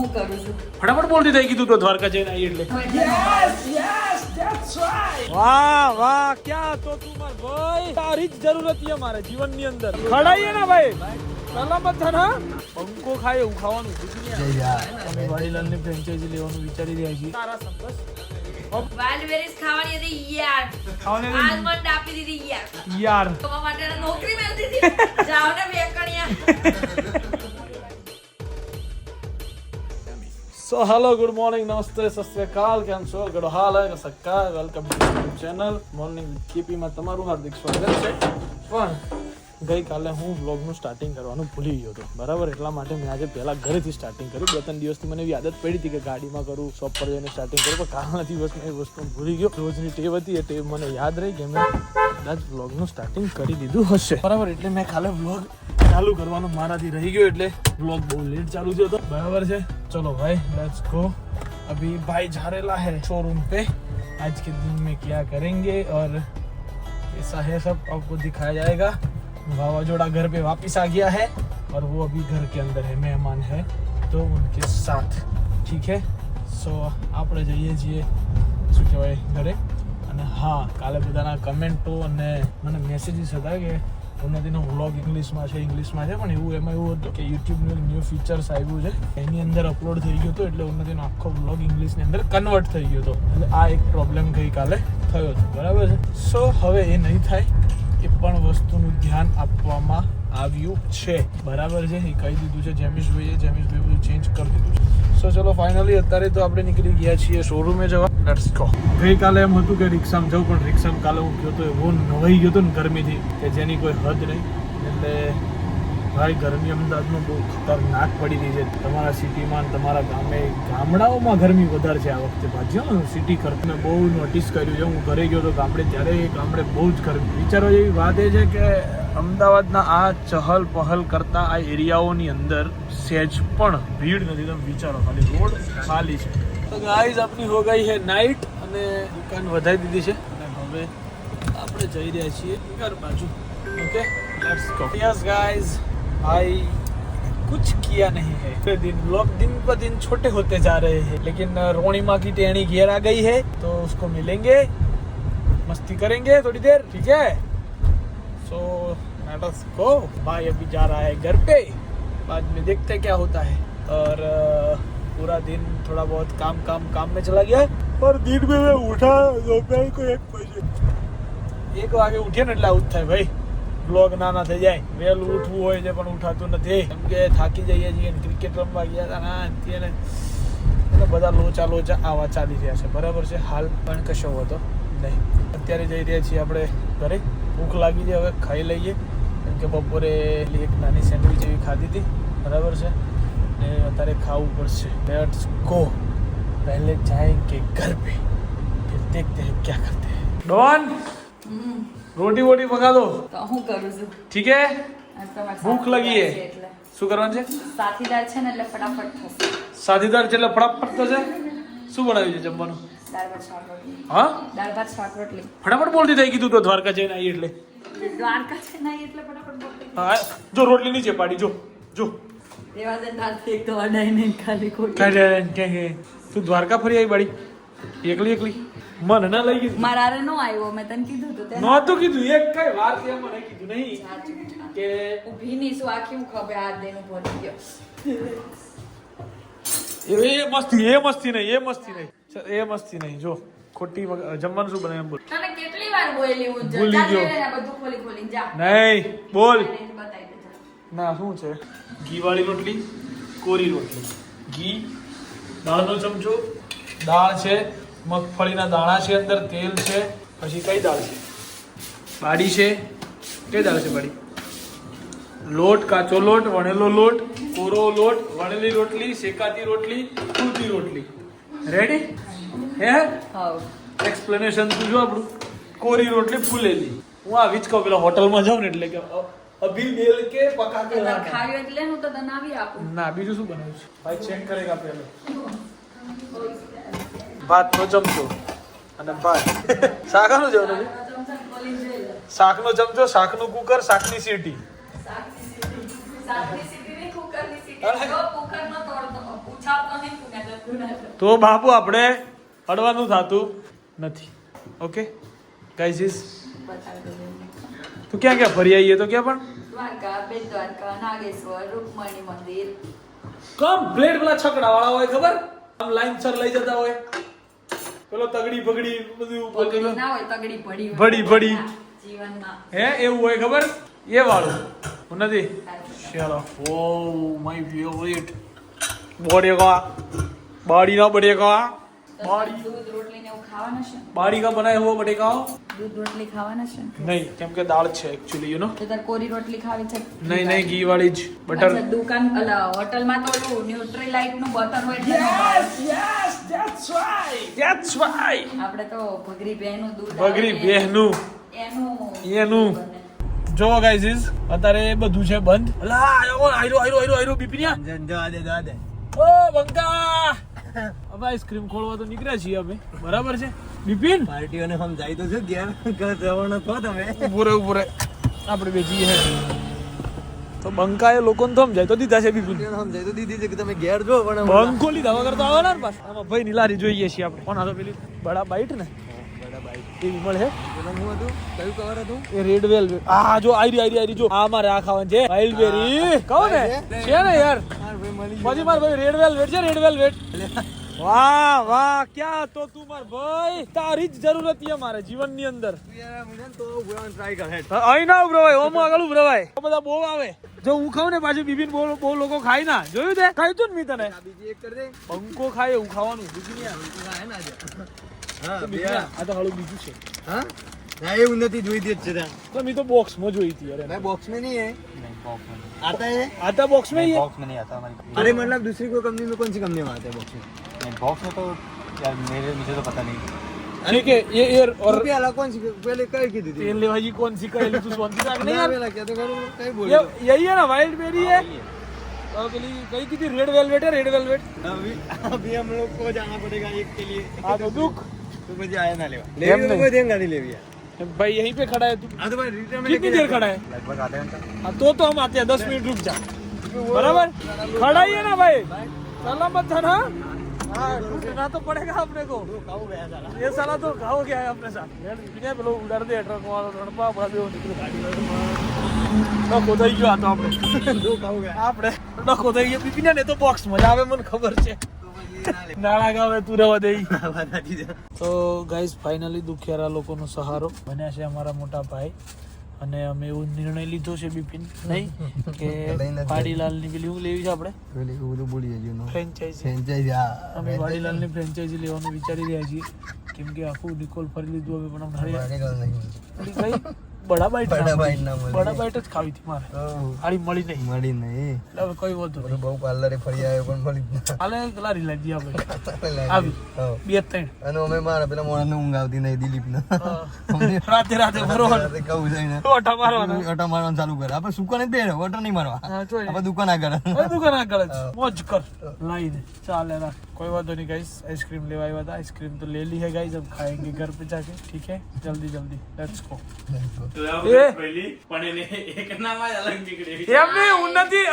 હું કરું છું. ફટાફટ બોલતી થઈ કીધું તો દ્વારકા જઈને આવી એટલે. વાહ વાહ ક્યાં તો તું માર ભાઈ? તારી જ જરૂરત છે મારે જીવનની અંદર. ખડાઈએ ને ભાઈ? સલામત થા ના પંખો ખાય એવું ખાવાનું અમે વાડીલાલની ફ્રેન્ચાઇઝી લેવાનું વિચારી રહ્યા છીએ. તારા સંતોષ વાલવેરીસ ખાવાની હતી યાર. ખાવાની આલમંડ આપી દીધી યાર. યાર. તમારા માટે નોકરી મળતી હતી જાઓ ને બે સો hello good morning namaste Sat Shri કેમ છો ગડો હાલ હે સક્કા વેલકમ ટુ ચેનલ મોર્નિંગ કેપીમાં તમારું હાર્દિક સ્વાગત છે. પણ, ગઈકાલે હું વ્લોગનું સ્ટાર્ટિંગ કરવાનું ભૂલી ગયો હતો. બરાબર, એટલા માટે મેં આજે પહેલાં ઘરેથી સ્ટાર્ટિંગ કર્યું. બે ત્રણ દિવસથી મને એવી આદત પડી હતી કે ગાડીમાં કરું શોપ પર જઈને સ્ટાર્ટિંગ કરું, પણ કાલના દિવસ મેં એ વસ્તુ ભૂલી ગયો. રોજની ટેવ હતી, એ ટેવ મને યાદ રહી કે મેં કદાચ વ્લોગનું સ્ટાર્ટિંગ કરી દીધું હશે. બરાબર, એટલે મેં કાલે વ્લોગ ચાલુ કરવાનું મારાથી રહી ગયો એટલે વ્લોગ બહુ લેટ ચાલુ થયો હતો બરાબર છે ચલો ભાઈ લેટ્સ ગો अभी भाई जा रेला है शोरूम पे आज के दिन में क्या करेंगे और ऐसा है सब आपको दिखाया जाएगा वावाजोड़ा घर पे वापस आ गया है और वो अभी घर के अंदर है मेहमान है तो उनके साथ ठीक है સો આપણે જઈએ છીએ શું કહેવાય ઘરે અને હા, કાલે બધાના કમેન્ટો અને મને મેસેજીસ હતા કે ઉન્નતિનો વ્લોગ ઇંગ્લિશમાં છે ઇંગ્લિશમાં છે, પણ એવું એમાં એવું હતું કે યુટ્યુબનું ન્યૂ ફીચર્સ આવ્યું છે. એની અંદર અપલોડ થઈ ગયું હતું, એટલે ઉન્નતિનો આખો વ્લોગ ઇંગ્લિશની અંદર કન્વર્ટ થઈ ગયો હતો. એટલે આ એક પ્રોબ્લેમ ગઈકાલે થયો હતો બરાબર છે? સો હવે એ નહીં થાય, એ પણ વસ્તુનું ધ્યાન આપવામાં આવ્યું છે. બરાબર છે? એ કહી દીધું છે જેમિશભાઈએ. જેમિશભાઈ બધું ચેન્જ કરી દીધું છે સો ચલો ફાઇનલી અત્યારે તો આપણે નીકળી ગયા છીએ શોરૂમે જવા. લેટ્સ ગો ગઈકાલે એમ હતું કે રિક્ષામાં જવું, પણ રિક્ષામાં કાલે હું ગયો તો એવો નવાઈ ગયો હતો ને ગરમીથી, કે જેની કોઈ હદ નહીં. એટલે ભાઈ, ગરમી અમદાવાદમાં બહુ ખતરનાક પડી રહી છે. તમારા સિટીમાં તમારા ગામે, ગામડાઓમાં ગરમી વધારે છે આ વખતે. પાછી સિટી કરતા મેં બહુ નોટિસ કર્યું છે. હું ઘરે ગયો તો ગામડે, ત્યારે ગામડે બહુ જ ગરમી. વિચારવા જેવી વાત એ છે કે અમદાવાદના આ ચહલ પહલ કરતા આ એરિયાઓની અંદર સહેજ પણ ભીડ નથી તમે વિચારો ખાલી રોડ ખાલી છે તો ગાઈઝ આપની હો ગઈ है નાઇટ અને દુકાન વધારી દીધી છે અને હવે આપણે જઈ રહ્યા છીએ ઘર બાજુ okay let's go yes guys भाई कुछ किया नहीं है पूरे दिन लोग दिन ब दिन छोटे होते जा रहे हैं लेकिन अ, रोणी माँ की टेणी घेर आ गई है तो उसको मिलेंगे मस्ती करेंगे थोड़ी देर ठीक है सो लेट अस गो भाई अभी जा रहा है घर पे बाद में देखते हैं क्या होता है और अ, पूरा दिन थोड़ा बहुत काम काम काम में चला गया और दिन में मैं उठा दोपहर को एक बजे એક વાગે ઉઠીએ ને એટલે આવું જ થાય ભાઈ બ્લોગ નાના થઈ જાય વહેલું ઉઠવું હોય છે પણ ઉઠાતું નથી કેમ કે થાકી જઈએ છીએ ક્રિકેટ રમવા ગયા હતા ના તે ને એટલે બધા લોચા લોચા આવા ચાલી રહ્યા છે બરાબર છે હાલ પણ કશો હતો નહીં અત્યારે જઈ રહ્યા છીએ આપણે ઘરે ભૂખ લાગી છે હવે ખાઈ લઈએ. કેમ કે બપોરે એક નાની સેન્ડવિચ એવી ખાધી હતી બરાબર છે? ને અત્યારે ખાવું પડશે. લેટ્સ ગો પહેલે જાએંગે ઘર પે ફિર દેખતે હૈ ક્યા કરતે હૈ. ડોન રોટી વોટી પકા દો તો હું કરું છું. ઠીક હે? ભૂખ લગી હે. શું કરવાનું છે? સાથીદાર છે ને એટલે ફટાફટ થશે. સાથીદાર છે એટલે ફટાફટ થશે? શું બનાવ્યું છે જમવાનું? હા? દાળ ભાત શાક રોટલી. ફટાફટ બોલતી થઈ કીધું તો દ્વારકા જઈને આવી એટલે. દ્વારકા છે નહીં એટલે ફટાફટ બોલતી હા જો રોટલી નીચે પાડી જો જો. દેવા દે એક તો અડાઈ નહીં ખાલી ખોટી. તું દ્વારકા ફરી આવી બાડી એકલી એકલી? મને ના લઈ ગયું મારા હારે નો આવ્યો મેં તને કીધું તો તે નહોતું કીધું એક કઈ વાત છે મને કીધું નહીં. કે ઊભી ની શું આખી હું ખબર આ દઈને પહોંચી ગયો. એ મસ્તી એ મસ્તી નહીં એ મસ્તી નહીં. એ મસ્તી નહીં જો. ખોટી જમવાનું શું બને એમ બોલ. તને કેટલી વાર બોલી હું ભૂલી ગયો. બધું ખોલી ખોલી જા. નહીં બોલ. ના શું છે? ઘીવાળી રોટલી કોરી રોટલી. ઘી દાળનો ચમચો. દાળ છે મગફળીના દાણા છે અંદર તેલ છે પછી કઈ દાળ છે? બાડી છે. કઈ દાળ છે બાડી? લોટ કાચો લોટ વણેલો લોટ કોરો લોટ વણેલી રોટલી શેકાતી રોટલી ફૂલતી રોટલી. રેડી હે હા એક્સપ્લેનેશન તું જો આપણું. કોરી રોટલી ફૂલેલી. હું આવી જ કહું પેલા હોટલમાં જાઉં ને એટલે કે અભી બેલ કે પકા કે ના ખાવી એટલે હું તો બનાવી આપું. ના બીજું શું બનાવ્યું છે? ભાઈ ચેક કરેગા પહેલો ભાતનો ચમચો અને ભાત. શાકનું જવાનું છે ચમચો શાકનું કુકર શાકનો ચમચો શાકનું શાક શાકની સીટી. શાકની સીટી. ની કુકરની સીટી. જો કુકર નો તોડ નહીં પુના તો પુના તો. બાપુ આપણે અડવાનું થતું નથી. Okay guys. તો ક્યાં ક્યાં ફરી આવીએ તો ક્યાં પણ? દ્વારકા બેટ દ્વારકા નાગેશ્વર રૂકમણી મંદિર. કમ્પ્લેટ પેલા છકડા વાળા હોય ખબર? આમ લાઈન સર લઈ જતા હોય. પેલો તગડી બગડી બધું પગડી ના હોય તગડી ભડી ભડી પડી. જીવનમાં. હે એવું હોય ખબર? એ વાળું. હું નથી. ચલો. ઓ માય ફેવરિટ બોડી ના બટેકા તો બાડી. દૂધ રોટલી ને એવું ખાવાના છે? બાડી કા બનાય હુआ બટેકા દૂધ રોટલી ખાવાના છે? નહીં કેમ કે દાળ છે એકચ્યુઅલી યુ નો તો તાર કોરી રોટલી ખાવી છે? નહીં નહીં ઘી વાળી જ બટર દુકાન અલા હોટલમાં તો ઓલું ન્યુટ્રીલાઇટનું બટર હોય છે ને yes that's why that's why આપણે તો ભગરી બેનું દૂધ બગરી બેહનું. એનું એનું. જો ગાઈઝ ઇઝ અત્યારે બધું છે બંધ. અલા આયો આયરો આયરો આયરો આયરો બિપિનિયા. ઓ બંકા. હવે આઈસ્ક્રીમ ખોલવા તો નીકળ્યા છીએ અમે. બરાબર છે? બિપિન? પાર્ટીઓને સમજાય તો શું ઘેર ઘર જવાનો છો તમે? પૂરે પૂરે આપણે બે જઈએ. તો બંકાએ લોકોને તો સમજાય તો દીધા છે બિપિન. સમજાય તો દીધી છે કે તમે ઘેર જો પણ બંકો લીધા વગર તો આવવાના ને પાછા. આમાં ભાઈ નીલારી જોઈએ છીએ આપણે. કોણ હતો પેલી બડા બાઈટ ને? બડા બાઈ મળે પેલા હું હતું? કયું કવર હતું? એ રેડ વેલ્વેટ આ જો આયરી આયરી આયરી જો આ મારે આ ખાવાનું છે. વાઇલ્ડ બેરી કહો ને? છે? ને યાર. માર ભાઈ મળી પછી માર ભાઈ રેડ વેલ્વેટ છે રેડ વેલ્વેટ વાહ વાહ ક્યાં તો તું માર ભાઈ? તારી જ જરૂર હતી અમારે જીવનની અંદર. અહીં ના ઉભરવાય ઓમ આગળ ઉભરવાય બધા બહુ આવે. જો હું ખાઉં ને પાછું બીબીન બહુ બહુ લોકો ખાય ના. જોયું તે? ખાઈ તું ને મી તને. બંકો ખાય એવું ખાવાનું બીજું નહીં ને હા તો બે બીજું ના, આ તો હાલું બીજું છે હા ના એવું નથી જોઈ દે જ છે ત્યાં તો મેં તો બોક્સ માં જોઈ હતી અરે भाई बॉक्स में नहीं है आता है આતા બોક્સ में ही है बॉक्स में नहीं आता हमारी अरे मतलब दूसरी कोई कंपनी में कौन सी कंपनी में आता है बॉक्स में नहीं बॉक्स में तो यार मेरे मुझे तो पता नहीं ठीक है ये ईयर और और पहला कौन सी पहले कई की थी तेल लेवाजी कौन सी करेली तू सोन सी नहीं ना यार पहला क्या तो करो कई बोल ये यही है ना वाइल्ड बेरी है और पेली कई की थी रेड वेलवेट है रेड वेलवेट अभी अभी हम लोग को जाना पड़ेगा एक के लिए हाँ तो दुख तो मुझे आया ना लेवा लेम ले नहीं। कोई देंगे नहीं ले भैया भाई यहीं पे खड़ा है तू हाँ तो भाई रिटर्न में कितनी देर खड़ा है लगभग आधे घंटा हाँ तो तो हम आते हैं दस मिनट रुक जा बराबर खड़ा ही है ना भाई चला मत था ना हाँ रुकना तो पड़ेगा अपने को खाओ गया साला ये साला तो खाओ क्या है अपने साथ यार बिना पेलो उड़र दे ट्रक वाला रड़पा भाभी निकल गाड़ी ના ખોદાઈ ગયો આ તો આપણે दो खाओ गया આપણે ના ખોદાઈ ગયો પીપીને ને તો બોક્સ મજા આવે મને ખબર છે तो भाई ये ना ले તો ગાઈઝ ફાઇનલી દુખિયારા લોકોનો સહારો બન્યા છે અમારા મોટા ભાઈ. અને અમે એવો નિર્ણય લીધો છે બિપિન નહીં કે વાડીલાલની પેલી હું લેવી છે આપણે? પેલી બધું બોલી જઈએ ફ્રેન્ચાઇઝી ફ્રેન્ચાઇઝી અમે વાડીલાલની ફ્રેન્ચાઇઝી લેવાનું વિચારી રહ્યા છીએ. કેમ કે આખું નિકોલ ફરી લીધું અમે પણ હમણાં हमारे घर नहीं થોડી કઈ બડા બાઈટ બડા ના બાઈટ મળી. ના મળી. બડા બાઈટ જ ખાવી હતી મારે ઓહ, આડી મળી નહીં મળી નહીં એટલે હવે કઈ વધુ બધું બહુ પાર્લરે ફરી આવ્યો પણ મળી જ ના. હાલે લારી લાગી આપણે લાગી. આવી. હોવ. બે ત્રણ અને અમે મારા પેલા મોણાને ઊંઘ આવતી નહીં દિલીપને. અમને રાતે રાતે ફરવાનું રાતે કહું છે એને. ઓટા મારવાના ઓટા મારવાનું ચાલુ કરે આપણે સૂકા નથી બેહો, ઓટા નહીં મારવા હા, જોઈ. આપણે દુકાન આગળ હવે દુકાન આગળ જ મોજ કર લાઈ દે ચાલે રાખ कोई बात नहीं गाइस आइसक्रीम ले आया था आइसक्रीम तो ले ली है गाइस अब खाएंगे घर पे जाके ठीक है जल्दी जल्दी लेट्स गो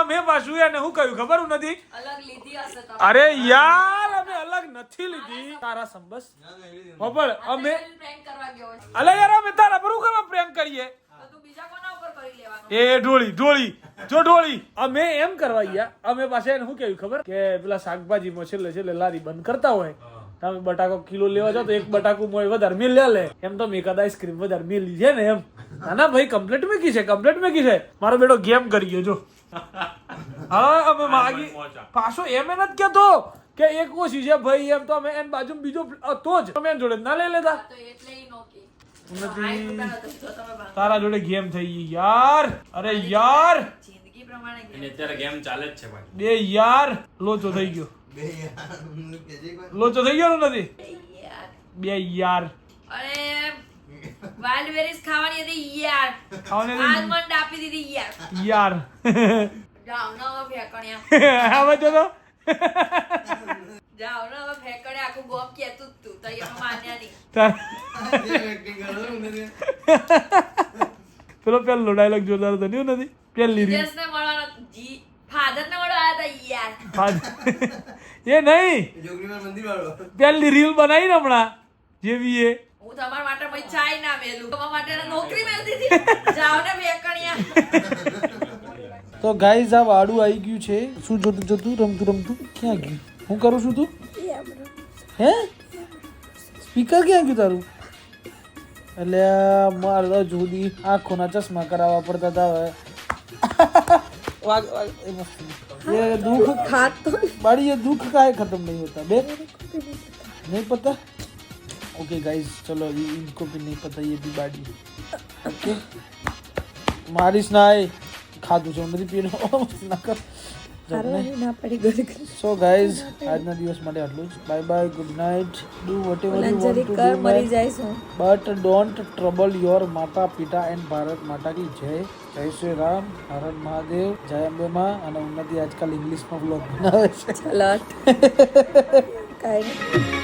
અમે પાછું એને હું કહ્યું ખબર ઉન્નતિ અલગ લીધી હશે તમે. અરે યાર અમે અલગ નથી લીધી. તારા સંબસ ખબર અમે પ્રેન્ક કરવા ગયો છે. અલે યાર અમે તારા પર કરવા પ્રેમ કરીએ? તો તું બીજા કોના ઉપર કરી લેવાનો? એ ઢોળી ઢોળી જો ઢોળી. અમે એમ કરવા ગયા અમે પાસે એને શું કેવું ખબર? કે પેલા શાકભાજીમાં છેલ્લે છેલ્લે લારી બંધ કરતા હોય. તમે બટાકો કિલો લેવા જાવ તો એક બટાકું મોય વધારે મિલ લે. લે એમ તો મેં કદાચ આઈસ્ક્રીમ વધારે મેલી છે ને એમ. ના ના ભાઈ કમ્પ્લીટ મેકી છે કમ્પ્લીટ મેકી છે. મારો બેટો ગેમ કરી ગયો જો. હા અમે માગી પાછો એમ એ નથી કેતો કે એક ઓછી છે ભાઈ એમ તો અમે એમ બાજુ બીજો તો જ. અમે એમ જોડે ના લઈ લેતા? તારા જોડે ગેમ થઈ ગઈ યાર. અરે યાર. જિંદગી પ્રમાણે અને અત્યારે ગેમ ચાલે જ છે ભાઈ. બે યાર. લોચો થઈ ગયો. લોચો થઈ ગયો ને નથી? બે યાર. અરે વાઇલ્ડ બેરીઝ ખાવાની હતી યાર. ખાવાની હતી? આલમંડ આપી દીધી યાર. યાર. જાઓ ને હવે ફેંકણ્યા હવે તો તો જાઓ ને હવે ફેંકણ્યા આખું ગોમ કહેતું તું તો. એમાં માન્યા નહીં. તાર- જે acting કરો છો ને તે. પેલો પેલો ડાયલોગ જોરદાર હતો નહીં નથી પેલી રીત. જેસને મળવાનો જી ને એ નહીં. પેલી રીલ બનાવી ને હમણાં જેવી એ. હું તમારા માટે પછી ચાય ના મેલું તમારા માટે નોકરી મેળવી દીધી જાઓ ને બે કણિયા તો ગાઈઝ આ વાડું આવી ગયું છે શું જોતું જોતું રમતું રમતું ક્યાં ગયું હું કરું છું તું હે સ્પીકર ક્યાં ગયું તારું એટલે મારે તો જુદી આંખોના ચશ્મા કરાવવા પડતા હતા હવે વાગ વાગ એ મસ્ત ये दुख बड़ी ये दुख का है खत्म नहीं होता बे नहीं पता ओके गाइस चलो ये इनको भी नहीं पता ये भी बाड़ी ओके મારીશ ના એ ખાધું છે નથી પીનો ના કર સો ગાઈઝ આજના દિવસ માટે આટલું જ bye bye good night do whatever you want to do મરી જઈશું બટ ડોન્ટ ટ્રબલ યોર માતા પિતા એન્ડ ભારત માતા કી જય જય શ્રી રામ હર મહાદેવ જય અંબે માં અને ઉન્નતિ આજકાલ ઇંગ્લિશમાં બ્લોગ બનાવે છે ચલો કાંઈ નહીં